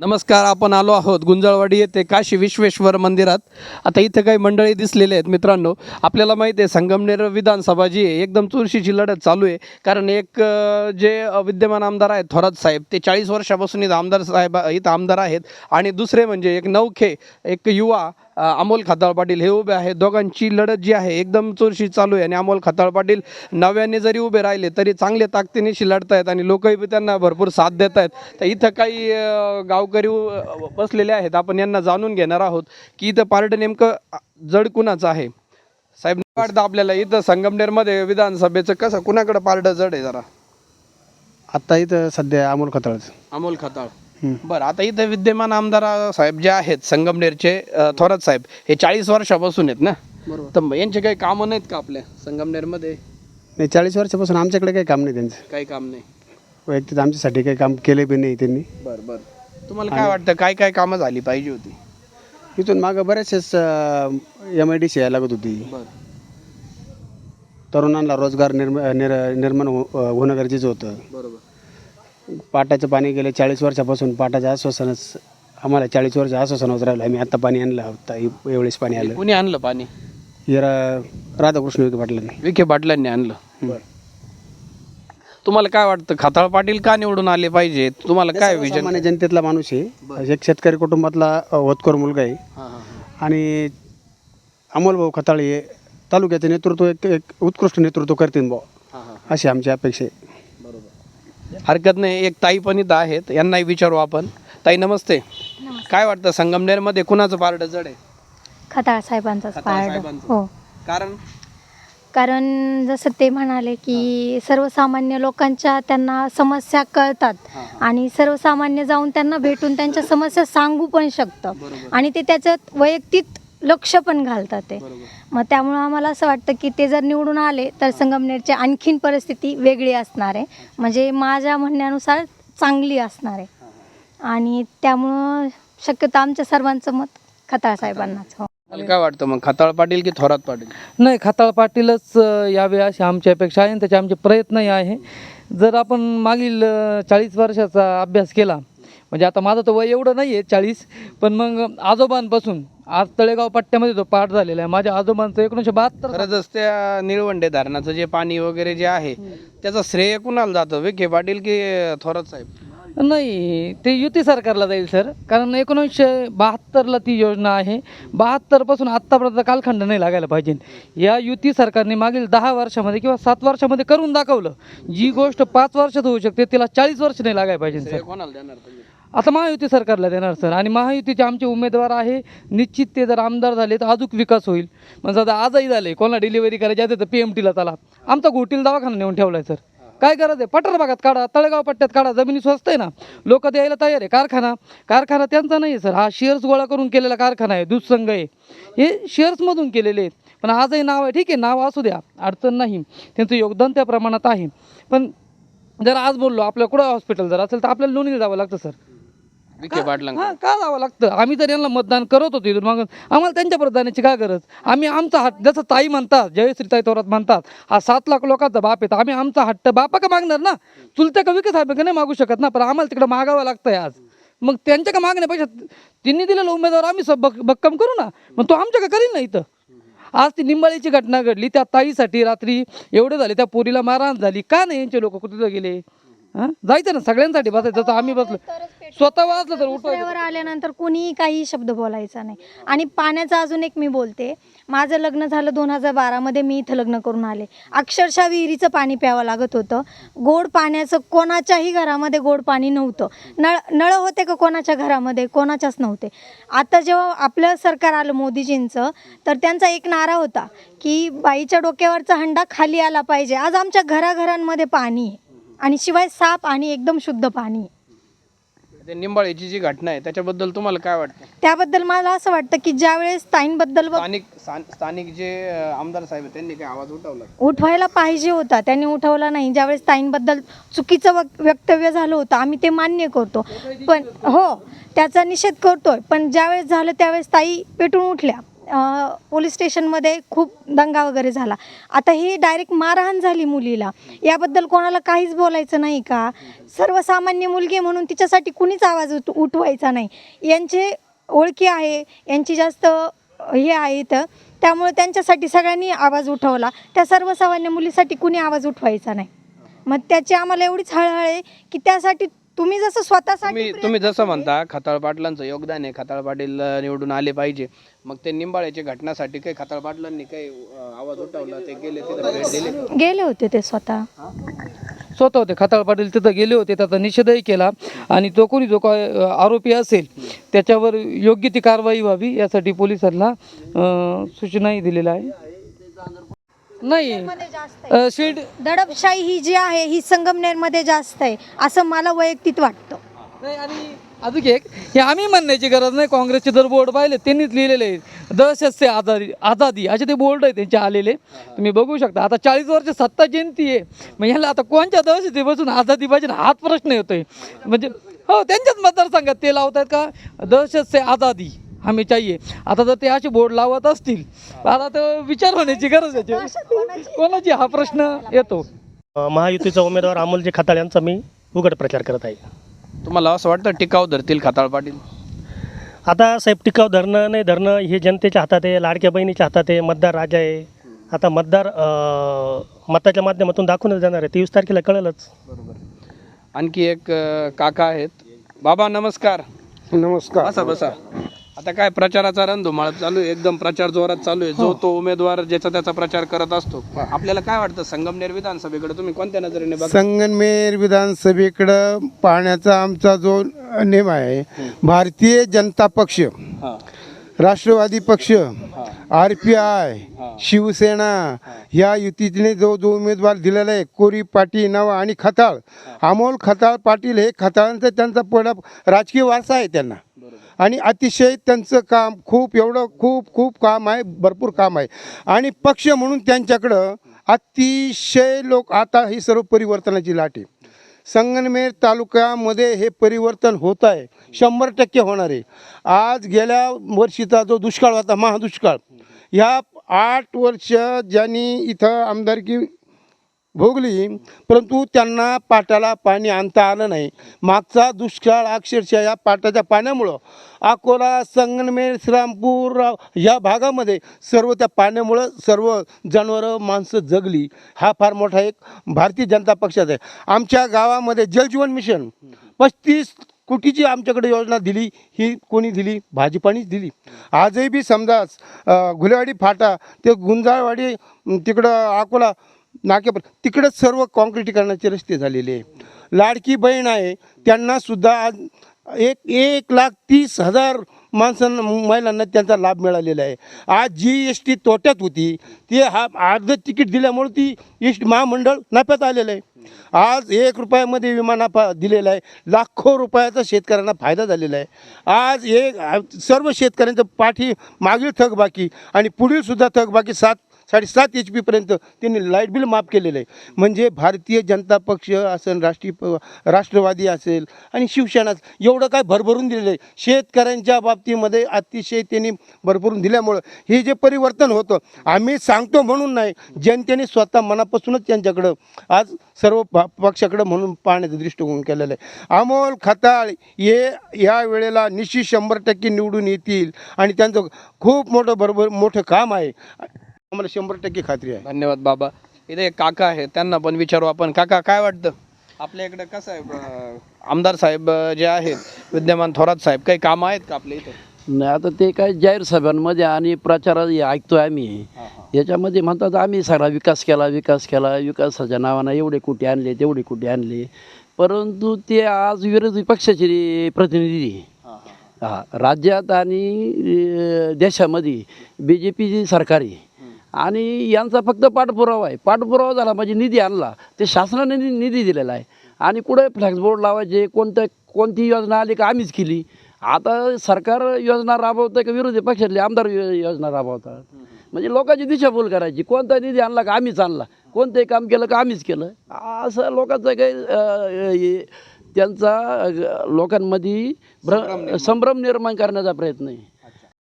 नमस्कार आपण आलो आहोत गुंजळवाडी येथे काशी विश्वेश्वर मंदिरात. आता इथे काही मंडळी दिसलेले आहेत मित्रांनो. आपल्याला माहिती आहे संगमनेर विधानसभा जी आहे एकदम चुरशीची लढत चालू आहे. कारण एक जे विद्यमान आमदार आहेत थोरात साहेब ते चाळीस वर्षापासून इथं आमदार साहेब इथं आमदार आहेत. आणि दुसरे म्हणजे एक नौखे एक युवा अमोल खताळ पाटील हे उभे आहेत. दोघांची लढत जी आहे एकदम चुरशी चालू आहे. आणि अमोल खताळ पाटील नव्याने जरी उभे राहिले तरी चांगले ताकदीनिशी लढतायत आणि लोकही त्यांना भरपूर साथ देत आहेत तर इथं काही गावकरी बसलेले आहेत. आपण यांना जाणून घेणार आहोत की इथं पार्ट नेमकं जड कुणाचं आहे? साहेब वाटतं आपल्याला इथं संगमनेरमध्ये विधानसभेचं कसं कुणाकडं पार्ट जड आहे जरा? आत्ता इथं सध्या अमोल खताळच. अमोल खताळ. बरं आता इथं विद्यमान आमदार साहेब जे आहेत संगमनेरचे अ, थोरात साहेब हे चाळीस वर्षापासून आहेत ना? तर मग यांचे काही कामं नाहीत का आपल्या संगमनेरमध्ये? नाही चाळीस वर्षापासून आमच्याकडे काही काम नाही त्यांचं. काही काम नाही. वैयक्तिक आमच्यासाठी काही काम केले बी नाही त्यांनी. बरं बरं. तुम्हाला काय वाटतं काय काय कामं झाली पाहिजे होती? इथून मागं बरेचसेच एम आय डी सी यायला लागत होती. बरं. तरुणांना रोजगार निर्म निर निर्माण हो होणं गरजेचं होतं. बरोबर. पाटाचं पाणी गेले चाळीस वर्षापासून पाटाच्या आश्वासनच आम्हाला चाळीस वर्ष आश्वासनच राहिलं. आम्ही आत्ता पाणी आणलं होता एवढेच पाणी आलं. कुणी आणलं पाणी? हे रा राधाकृष्ण विखे पाटलांनी. विखे पाटलांनी आणलं. तुम्हाला काय वाटतं खताळ पाटील का निवडून आले पाहिजे? तुम्हाला काय विजन सामान्य जनतेतला माणूस आहे. एक शेतकरी कुटुंबातला अ, होतकर मुलगा आहे. आणि अमोल भाऊ खताळे हे तालुक्याचं नेतृत्व एक एक उत्कृष्ट नेतृत्व करतील भाऊ. अशी आमची अपेक्षा आहे. हरकत नाही. एक ताई पण इथं आहेत. यांनाही विचारू आपण. ताई नमस्ते. काय वाटतं संगमनेरमध्ये कुणाचं पारड जड आहे? खताळ साहेबांचाच खताळ पारड. साहेबांचं. हो. कारण? कारण जसं ते म्हणाले की सर्वसामान्य लोकांच्या त्यांना समस्या कळतात. आणि सर्वसामान्य जाऊन त्यांना भेटून त्यांच्या समस्या सांगू पण शकतं. आणि ते त्याच्यात वैयक्तिक लक्ष पण घालतात ते. मग त्यामुळं आम्हाला असं वाटतं की ते जर निवडून आले तर संगमनेरची आणखीन परिस्थिती वेगळी असणार आहे. म्हणजे माझ्या म्हणण्यानुसार चांगली असणार आहे. आणि त्यामुळं शक्यतो आमच्या सर्वांचं मत खताळ साहेबांनाच हो. मला काय वाटतं मग? खताळ पाटील की थोरात पाटील? नाही खताळ पाटीलच यावे अशी आमची अपेक्षा आहे आणि त्याचे आमचे प्रयत्नही आहे. जर आपण मागील चाळीस वर्षाचा अभ्यास केला म्हणजे आता माझं तर वय एवढं नाही आहे चाळीस पण मग आजोबांपासून आज तळेगाव पट्ट्यामध्ये तो पाठ झालेला आहे. माझ्या आजोबांचं एकोणीसशे बहात्तर खरंच त्या निळवंडे धरणाचं जे पाणी वगैरे जे आहे त्याचं श्रेय कुणाला जातं? विखे पाटील की थोरात साहेब? नाही ते युती सरकारला जाईल सर. कारण एकोणीसशे बहात्तरला ती योजना आहे. बहात्तरपासून आत्तापर्यंत कालखंड नाही लागायला पाहिजे. या युती सरकारने मागील दहा वर्षामध्ये किंवा सात वर्षामध्ये करून दाखवलं. जी गोष्ट पाच वर्षात होऊ शकते तिला चाळीस वर्ष नाही लागायला पाहिजे श्रेय सर कोणाला देणार तुम्ही? आता महायुती सरकारला देणार सर. आणि महायुतीचे आमचे उमेदवार आहे निश्चित ते जर आमदार झाले तर अजूक विकास होईल. म्हणजे आता आजही झाले कोणाला डिलिव्हरी करायची आहे तर पी एम टीला चला. आमचा घोटील दवाखाना नेऊन ठेवला आहे सर. काय गरज आहे? पठार भागात काढा तळेगाव पट्ट्यात काढा जमिनी स्वस्त आहे ना. लोक द्यायला तयार आहे. कारखाना कारखाना त्यांचा नाही आहे सर. हा शेअर्स गोळा करून केलेला कारखाना आहे दूधसंघ आहे. हे शेअर्समधून केलेले आहेत. पण आजही नाव आहे ठीक आहे नाव असू द्या अडचण नाही. त्यांचं योगदान त्या प्रमाणात आहे. पण जर आज बोललो आपल्या कुठं हॉस्पिटल जर असेल तर आपल्याला लोणीला जावं लागतं सर. विखे पाटलां हा का जावं लागतं? आम्ही तर यांना मतदान करत होतो इथून मग आम्हाला त्यांच्या मतदानाची काय गरज? आम्ही आमचा हट्ट जसं ताई म्हणतात जयश्री ताई थोरात म्हणतात हा सात लाख लोकांचा बाप तर आम्ही आमचा हट्ट बापा का मागणार ना? चुलत्या का विकास साहेब का नाही मागू शकत ना? पण आम्हाला तिकडे मागावं लागतंय आज. मग त्यांच्या का मागण्यापेक्षा त्यांनी दिलेला उमेदवार आम्ही सब भक्कम करू ना? मग तो आमच्या का करील ना इथं? आज ती निंबाळीची घटना घडली. त्या ताईसाठी रात्री एवढे झाले. त्या पोरीला मारहाण झाली. का नाही यांचे लोक कुठे गेले? हा? जायचं ना. सगळ्यांसाठी बसायचं. जसं आम्ही बसलो. स्वतः वाचलं तर उठवायचं. आल्यानंतर कुणीही काही शब्द बोलायचा नाही. आणि पाण्याचं अजून एक मी बोलते. माझं लग्न झालं दोन हजार बारामध्ये मी इथं लग्न करून आले. अक्षरशः विहिरीचं पाणी प्यावं लागत होतं. गोड पाण्याचं कोणाच्याही घरामध्ये गोड पाणी नव्हतं. नळ नळ होते का कोणाच्या घरामध्ये? कोणाच्याच नव्हते. आता जेव्हा आपलं सरकार आलं मोदीजींचं तर त्यांचा एक नारा होता की बाईच्या डोक्यावरचा हंडा खाली आला पाहिजे. आज आमच्या घराघरांमध्ये पाणी आहे. आणि शिवाय साफ आणि एकदम शुद्ध पाणी आहे. ते निंबाळीची जी घटना आहे त्याच्याबद्दल तुम्हाला काय वाटतं? त्याबद्दल मला असं वाटतं की ज्यावेळेस ताईंबद्दल व- स्थानिक स्थान- स्थानिक जे अं, आमदार साहेब आहेत, त्यांनी काय आवाज उठवला? उठवायला पाहिजे होता त्यांनी उठवला नाही. ज्यावेळेस ताईंबद्दल चुकीचं वक- वक्तव्य झालं होतं आम्ही ते मान्य करतो. पण हो त्याचा निषेध करतोय. पण ज्यावेळेस झालं त्यावेळेस ताई पेटून उठल्या. पोलीस स्टेशनमध्ये खूप दंगा वगैरे झाला. आता ही डायरेक्ट मारहाण झाली मुलीला. याबद्दल कोणाला काहीच बोलायचं नाही का? सर्वसामान्य मुलगी म्हणून तिच्यासाठी कुणीच आवाज उठ उठवायचा नाही. यांचे ओळखी आहे यांची जास्त हे आहे इथं. त्यामुळे त्यांच्यासाठी सगळ्यांनी आवाज उठवला. त्या सर्वसामान्य मुलीसाठी कुणी आवाज उठवायचा नाही. मग त्याची आम्हाला एवढीच हळहळ आहे की त्यासाठी तुम्ही जसं स्वतःसाठी तुम्ही तुम्ही जसं म्हणता खताळ पाटलांचं योगदान आहे. खताळ पाटील अं, निवडून आले पाहिजे. मग ते निंबाळ्याच्या घटनासाठी काही खताळ पाटलांनी काही अं, आवाज उठवला ते गेले तिथे भेट दिली? गेले होते ते स्वतः. स्वतः होते. खताळ पाटील तिथं गेले होते त्याचा निषेधही केला. आणि तो कोणी जो काय अ, आरोपी असेल त्याच्यावर योग्य ती कारवाई व्हावी यासाठी पोलिसांना अ, सूचनाही दिलेल्या आहे नाही. शीट दडपशाही ही जी आहे ही संगमनेरमध्ये जास्त आहे असं मला वैयक्तिक वाटतं. नाही आणि अजून एक हे आम्ही म्हणण्याची गरज नाही काँग्रेसचे जर बोर्ड पाहिले त्यांनीच लिहिलेले आहे दहशत से आजादी आझादी असे ते बोर्ड आहे त्यांचे आलेले. तुम्ही बघू शकता आता चाळीस वर्ष सत्ता जयंती आहे. मग ह्याला आता कोणत्या दहशतीपासून आझादी पाहिजे हाच प्रश्न येतोय. म्हणजे हो त्यांच्याच मतदारसंघात ते लावतात का? दहशत से आझादी. हमें चाहिए. आता जर ते असे बोर्ड लावत असतील. आता तर विचार होण्याची गरज आहे. कोणाची? हा प्रश्न येतो. महायुतीचा उमेदवार अमोलजी खताळ यांचा मी उघड प्रचार करत आहे. तुम्हाला असं वाटतं टिकाव धरतील खताळ पाटील? आता साहेब टिकाव धरणं नाही धरणं हे जनतेच्या हातात आहे लाडक्या बहिणीच्या हातात आहे मतदार राजा आहे. आता मतदार मताच्या माध्यमातून दाखवूनच जाणार आहे. तेवीस तारखेला कळेलच. आणखी एक काका आहेत. बाबा नमस्कार. नमस्कार. बसा बसा. आता काय प्रचाराचा रणधुमाळ चालू आहे एकदम प्रचार जोरात चालू आहे. जो तो उमेदवार ज्याचा त्याचा प्रचार करत असतो आपल्याला काय वाटतं संगमनेर विधानसभेकडे तुम्ही कोणत्या नजरेने बघा संगमनेर विधानसभेकडं पाहण्याचा आमचा जो नेम आहे भारतीय जनता पक्ष हा. राष्ट्रवादी पक्ष आर पी आय शिवसेना ह्या युतीने जो जो उमेदवार दिलेला आहे कोरी पाटील नाव आणि खताळ अमोल खताळ पाटील हे खताळांचा त्यांचा पहिला राजकीय वारसा आहे त्यांना. आणि अतिशय त्यांचं काम खूप एवढं खूप खूप काम आहे भरपूर काम आहे. आणि पक्ष म्हणून त्यांच्याकडं अतिशय लोक आता ही सर्व परिवर्तनाची लाट आहे. तालुक्यामध्ये हे परिवर्तन होत आहे. शंभर टक्के होणार आहे. आज गेल्या वर्षीचा जो दुष्काळ होता महादुष्काळ ह्या आठ वर्ष ज्यांनी इथं आमदारकी भोगली परंतु त्यांना पाटाला पाणी आणता आलं नाही. मागचा दुष्काळ अक्षरशः या पाटाच्या पाण्यामुळं अकोला संगमनेर श्रीरामपूर या भागामध्ये सर्व त्या पाण्यामुळं सर्व जनावरं माणसं जगली. हा फार मोठा एक भारतीय जनता पक्षाचा आहे. आमच्या गावामध्ये जलजीवन मिशन पस्तीस कोटीची आमच्याकडे योजना दिली ही कोणी दिली? भाजीपाणीच दिली. आजही बी समजा अं, घुलेवाडी फाटा ते गुंजाळवाडी तिकडं अकोला नाक्यापर तिकडंच सर्व काँक्रिटीकरणाचे रस्ते झालेले आहे. लाडकी बहीण आहे त्यांनासुद्धा आज एक एक लाख तीस हजार माणसांना महिलांना त्यांचा लाभ मिळालेला आहे. आज जी एस टी तोट्यात होती ते हा अर्ध तिकीट दिल्यामुळे ती एस टी महामंडळ नफ्यात आलेलं आहे. आज एक रुपयामध्ये विमा नफा दिलेला आहे. लाखो रुपयाचा शेतकऱ्यांना फायदा झालेला आहे. आज एक सर्व शेतकऱ्यांचं पाठी मागील थकबाकी आणि पुढीलसुद्धा थकबाकी सात साडेसात एच पीपर्यंत त्यांनी लाइट बिल माफ केलेलं आहे. म्हणजे भारतीय जनता पक्ष असेल राष्ट्रीय राष्ट्रवादी असेल आणि शिवसेना एवढं काय भरभरून दिलेलं आहे. शेतकऱ्यांच्या बाबतीमध्ये अतिशय त्यांनी भरभरून दिल्यामुळं हे जे परिवर्तन होतं आम्ही सांगतो म्हणून नाही जनतेने स्वतः मनापासूनच त्यांच्याकडं आज सर्व पक्षाकडं म्हणून पाहण्याचा दृष्टिकोन केलेलं आहे. अमोल खताळ हे या वेळेला निश्चित शंभर टक्के निवडून येतील आणि त्यांचं खूप मोठं भरभर मोठं काम आहे. आम्हाला शंभर टक्के खात्री आहे. धन्यवाद बाबा. इथे एक काका आहे त्यांना पण विचारू आपण. काका काय वाटतं? आपल्या इकडे कसं आहे? अं, आमदार साहेब अं, जे आहेत विद्यमान थोरात साहेब काही कामं आहेत का आपल्या इथे? नाही आता ते काय जाहीर सभांमध्ये आणि प्रचारात हे ऐकतोय आम्ही. याच्यामध्ये म्हणतात आम्ही सगळा विकास केला विकास केला विकासाच्या नावानं एवढे कुठे आणले तेवढे कुठे आणले. परंतु ते आज विरोधी पक्षाचे प्रतिनिधी. हा राज्यात आणि अं, देशामध्ये बी जे पीची सरकार आहे. आणि यांचा फक्त पाठपुरावा आहे. पाठपुरावा झाला म्हणजे निधी आणला. ते शासनाने निधी दिलेला आहे. आणि कुठे फ्लॅक्स बोर्ड लावायचे कोणतं कोणती योजना आली का आम्हीच केली. आता सरकार योजना राबवतं का विरोधी पक्षातले आमदार योजना राबवतात. म्हणजे लोकांची दिशाभूल करायची. कोणता निधी आणला का आम्हीच आणला. कोणतंही काम केलं का आम्हीच केलं. असं लोकांचं काही त्यांचा लोकांमध्ये भ्र संभ्रम निर्माण करण्याचा प्रयत्न आहे.